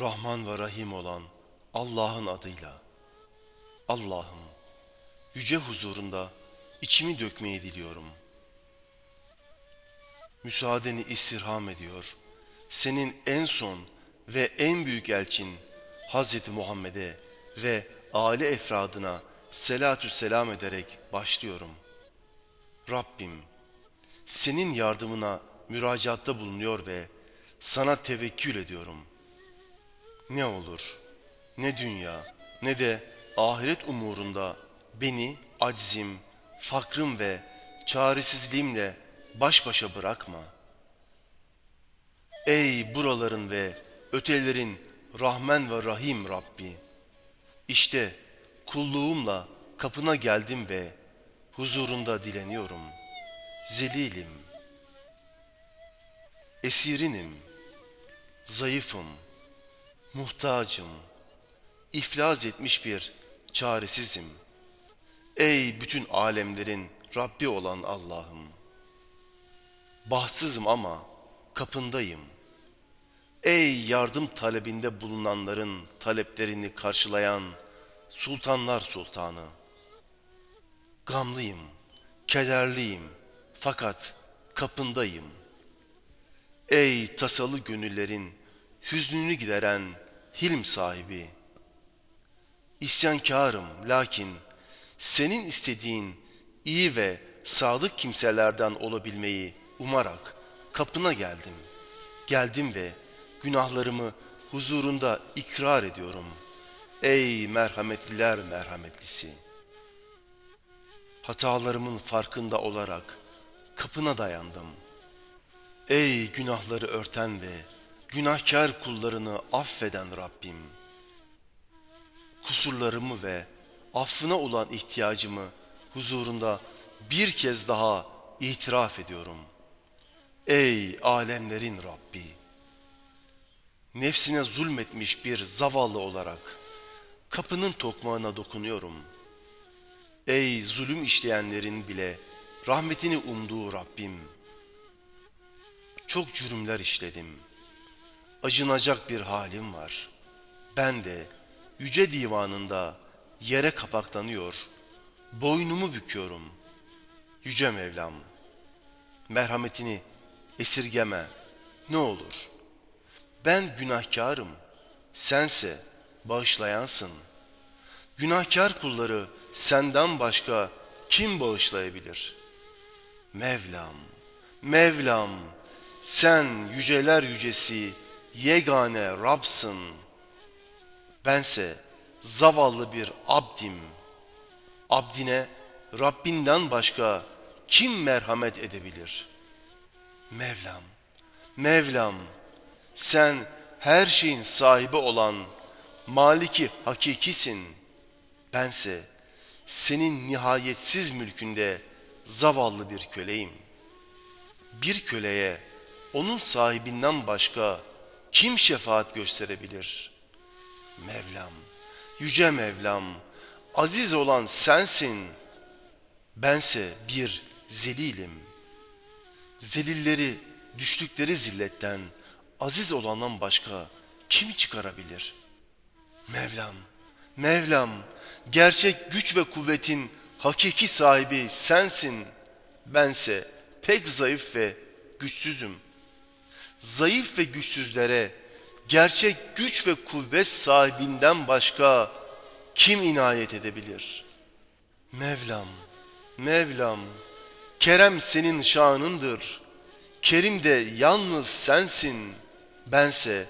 Rahman ve Rahim olan Allah'ın adıyla. Allah'ım, yüce huzurunda içimi dökmeyi diliyorum. Müsaadeni istirham ediyor. Senin en son ve en büyük elçin Hazreti Muhammed'e ve aile efradına selatü selam ederek başlıyorum. Rabbim, senin yardımına müracaatta bulunuyor ve sana tevekkül ediyorum. Ne olur, ne dünya, ne de ahiret umurunda beni aczim, fakrım ve çaresizliğimle baş başa bırakma. Ey buraların ve ötelerin Rahmen ve Rahim Rabbi! İşte kulluğumla kapına geldim ve huzurunda dileniyorum. Zelilim, esirinim, zayıfım, muhtacım, iflas etmiş bir çaresizim. Ey bütün alemlerin Rabbi olan Allah'ım! Bahtsızım ama kapındayım. Ey yardım talebinde bulunanların taleplerini karşılayan Sultanlar Sultanı! Gamlıyım, kederliyim fakat kapındayım. Ey tasalı gönüllerin hüznünü gideren hilm sahibi! İsyankarım lakin senin istediğin iyi ve sadık kimselerden olabilmeyi umarak kapına geldim. Geldim ve günahlarımı huzurunda ikrar ediyorum. Ey merhametliler merhametlisi! Hatalarımın farkında olarak kapına dayandım. Ey günahları örten ve günahkar kullarını affeden Rabbim! Kusurlarımı ve affına olan ihtiyacımı huzurunda bir kez daha itiraf ediyorum. Ey alemlerin Rabbi! Nefsine zulmetmiş bir zavallı olarak kapının tokmağına dokunuyorum. Ey zulüm işleyenlerin bile rahmetini umduğu Rabbim! Çok cürümler işledim. Acınacak bir halim var. Ben de yüce divanında yere kapaklanıyor, boynumu büküyorum. Yüce Mevlam, merhametini esirgeme ne olur. Ben günahkarım, sense bağışlayansın. Günahkar kulları senden başka kim bağışlayabilir? Mevlam, Mevlam, sen yüceler yücesi, yegane Rab'sın. Bense zavallı bir abdim. Abdine Rabbinden başka kim merhamet edebilir? Mevlam, Mevlam, sen her şeyin sahibi olan Maliki hakikisin. Bense senin nihayetsiz mülkünde zavallı bir köleyim. Bir köleye onun sahibinden başka kim şefaat gösterebilir? Mevlam, yüce Mevlam, aziz olan sensin. Bense bir zelilim. Zelilleri düştükleri zilletten aziz olandan başka kim çıkarabilir? Mevlam, Mevlam, gerçek güç ve kuvvetin hakiki sahibi sensin. Bense pek zayıf ve güçsüzüm. Zayıf ve güçsüzlere gerçek güç ve kuvvet sahibinden başka kim inayet edebilir? Mevlam, Mevlam, Kerem senin şanındır. Kerim de yalnız sensin. Bense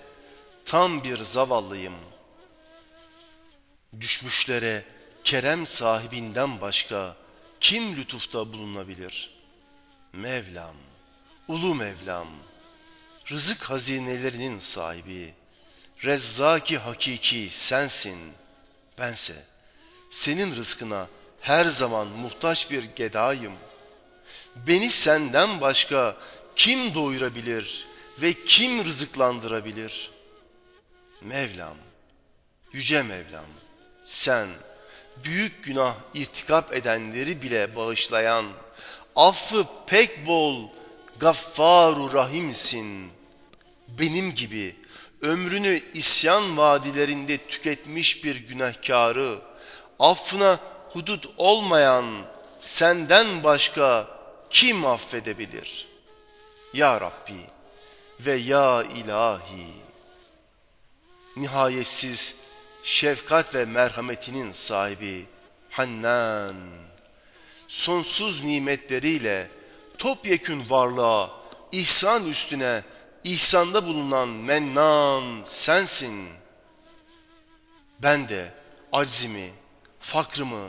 tam bir zavallıyım. Düşmüşlere kerem sahibinden başka kim lütufta bulunabilir? Mevlam, ulu Mevlam, rızık hazinelerinin sahibi, rezzaki hakiki sensin. Bense senin rızkına her zaman muhtaç bir gedayım. Beni senden başka kim doyurabilir ve kim rızıklandırabilir? Mevlam, yüce Mevlam, sen büyük günah irtikap edenleri bile bağışlayan, affı pek bol, gaffaru rahimsin. Benim gibi ömrünü isyan vadilerinde tüketmiş bir günahkarı, affına hudut olmayan senden başka kim affedebilir? Ya Rabbi ve ya ilahi, nihayetsiz şefkat ve merhametinin sahibi Hannan, sonsuz nimetleriyle topyekün varlığa, ihsan üstüne ihsanda bulunan mennan sensin. Ben de aczimi, fakrımı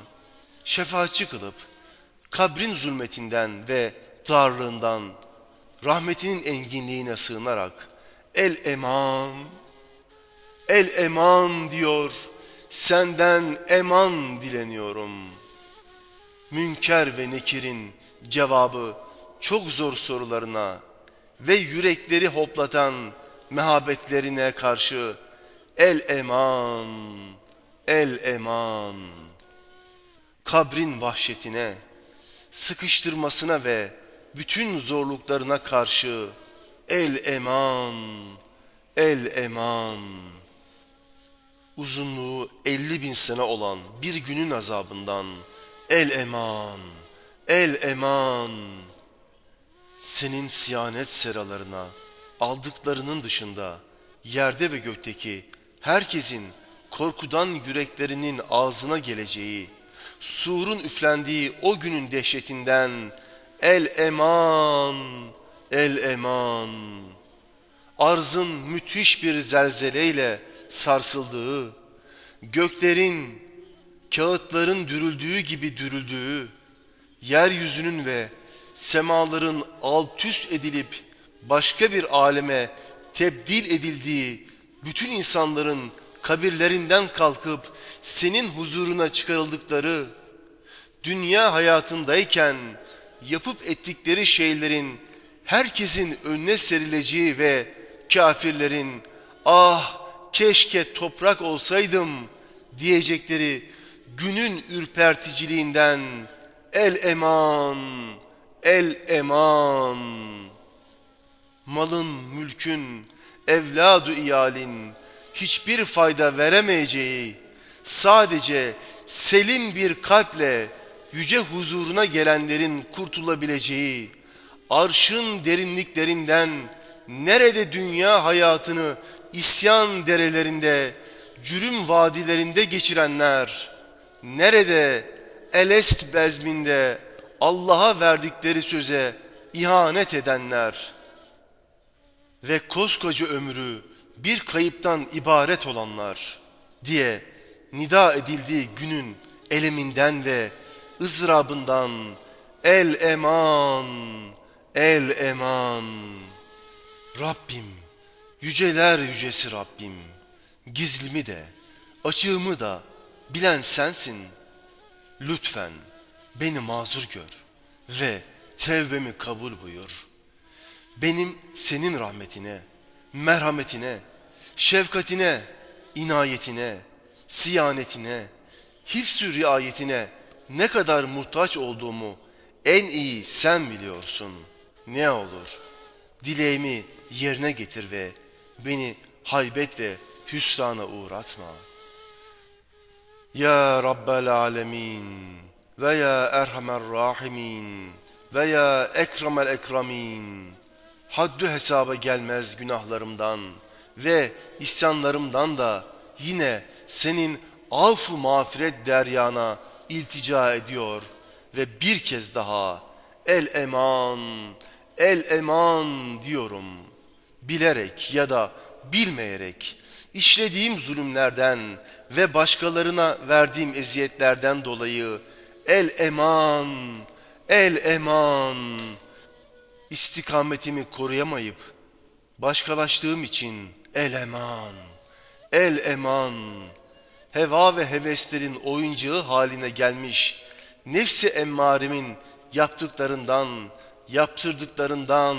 şefaatçi kılıp kabrin zulmetinden ve darlığından rahmetinin enginliğine sığınarak el eman, el eman diyor, senden eman dileniyorum. Münker ve Nekir'in cevabı çok zor sorularına ve yürekleri hoplatan mehabetlerine karşı el eman, el eman. Kabrin vahşetine, sıkıştırmasına ve bütün zorluklarına karşı el eman, el eman. Uzunluğu 50 bin sene olan bir günün azabından el eman, el eman. Senin siyanet seralarına aldıklarının dışında yerde ve gökteki herkesin korkudan yüreklerinin ağzına geleceği, surun üflendiği o günün dehşetinden el eman, el eman. Arzın müthiş bir zelzeleyle sarsıldığı, göklerin, kağıtların dürüldüğü gibi dürüldüğü, yeryüzünün ve semaların alt üst edilip başka bir aleme tebdil edildiği, bütün insanların kabirlerinden kalkıp senin huzuruna çıkarıldıkları, dünya hayatındayken yapıp ettikleri şeylerin herkesin önüne serileceği ve kafirlerin ah keşke toprak olsaydım diyecekleri günün ürperticiliğinden el eman, el eman. Malın, mülkün, evladu iyalin hiçbir fayda veremeyeceği, sadece selim bir kalple yüce huzuruna gelenlerin kurtulabileceği, arşın derinliklerinden nerede dünya hayatını isyan derelerinde, cürüm vadilerinde geçirenler, nerede Elest bezminde Allah'a verdikleri söze ihanet edenler ve koskoca ömrü bir kayıptan ibaret olanlar diye nida edildiği günün eleminden ve ızdırabından el eman, el eman. Rabbim, yüceler yücesi Rabbim, gizlimi de, açığımı da bilen sensin. Lütfen beni mazur gör ve tevbemi kabul buyur. Benim senin rahmetine, merhametine, şefkatine, inayetine, siyanetine, hifz-ü riayetine ne kadar muhtaç olduğumu en iyi sen biliyorsun. Ne olur dileğimi yerine getir ve beni haybet ve hüsrana uğratma. Ya Rabbel Alemin ve ya Erhamer Rahimin ve ya Ekremel Ekremin haddü hesaba gelmez günahlarımdan ve isyanlarımdan da yine senin af mağfiret deryana iltica ediyor ve bir kez daha el eman, el eman diyorum. Bilerek ya da bilmeyerek işlediğim zulümlerden ve başkalarına verdiğim eziyetlerden dolayı el eman, el eman. İstikametimi koruyamayıp başkalaştığım için el eman, el eman. Heva ve heveslerin oyuncağı haline gelmiş nefsi emmaremin yaptıklarından, yaptırdıklarından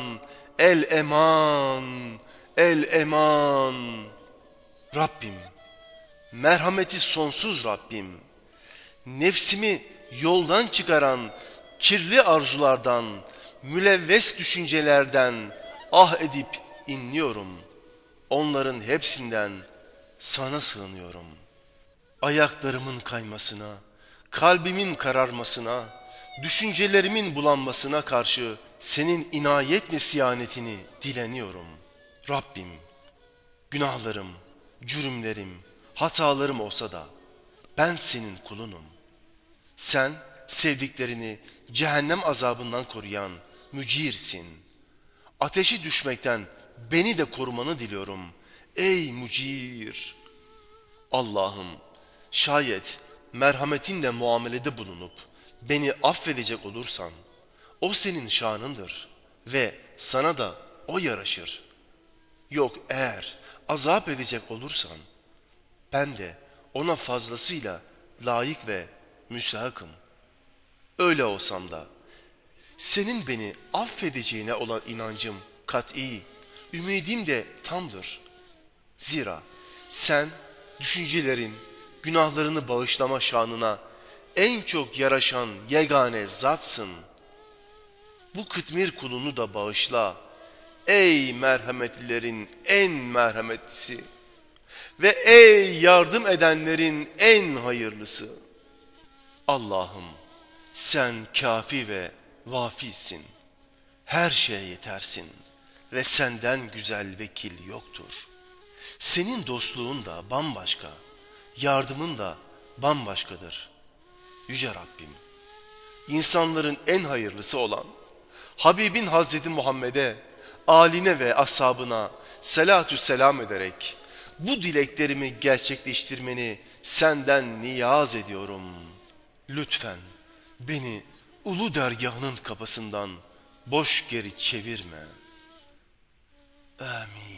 el eman, el eman. Rabbim, merhameti sonsuz Rabbim, nefsimi yoldan çıkaran kirli arzulardan, mülevves düşüncelerden ah edip inliyorum. onların hepsinden sana sığınıyorum. Ayaklarımın kaymasına, kalbimin kararmasına, düşüncelerimin bulanmasına karşı senin inayet ve siyanetini dileniyorum. Rabbim, günahlarım, cürümlerim, hatalarım olsa da ben senin kulunum. Sen sevdiklerini cehennem azabından koruyan mücirsin. Ateşe düşmekten beni de korumanı diliyorum. Ey mücir! Allah'ım şayet merhametinle muamelede bulunup beni affedecek olursan o senin şanındır ve sana da o yaraşır. Yok eğer azap edecek olursan ben de ona fazlasıyla layık ve müstahakım. Öyle olsam da senin beni affedeceğine olan inancım kat'i, ümidim de tamdır. Zira sen düşüncelerin, günahlarını bağışlama şanına en çok yaraşan yegane zatsın. Bu kıtmir kulunu da bağışla. Ey merhametlilerin en merhametlisi ve ey yardım edenlerin en hayırlısı. Allah'ım sen kafi ve vafisin. Her şeye yetersin ve senden güzel vekil yoktur. Senin dostluğun da bambaşka, yardımın da bambaşkadır. Yüce Rabbim, insanların en hayırlısı olan Habibin Hazreti Muhammed'e, aline ve ashabına selatü selam ederek bu dileklerimi gerçekleştirmeni senden niyaz ediyorum. Lütfen beni ulu dergahının kapısından boş geri çevirme. Amin.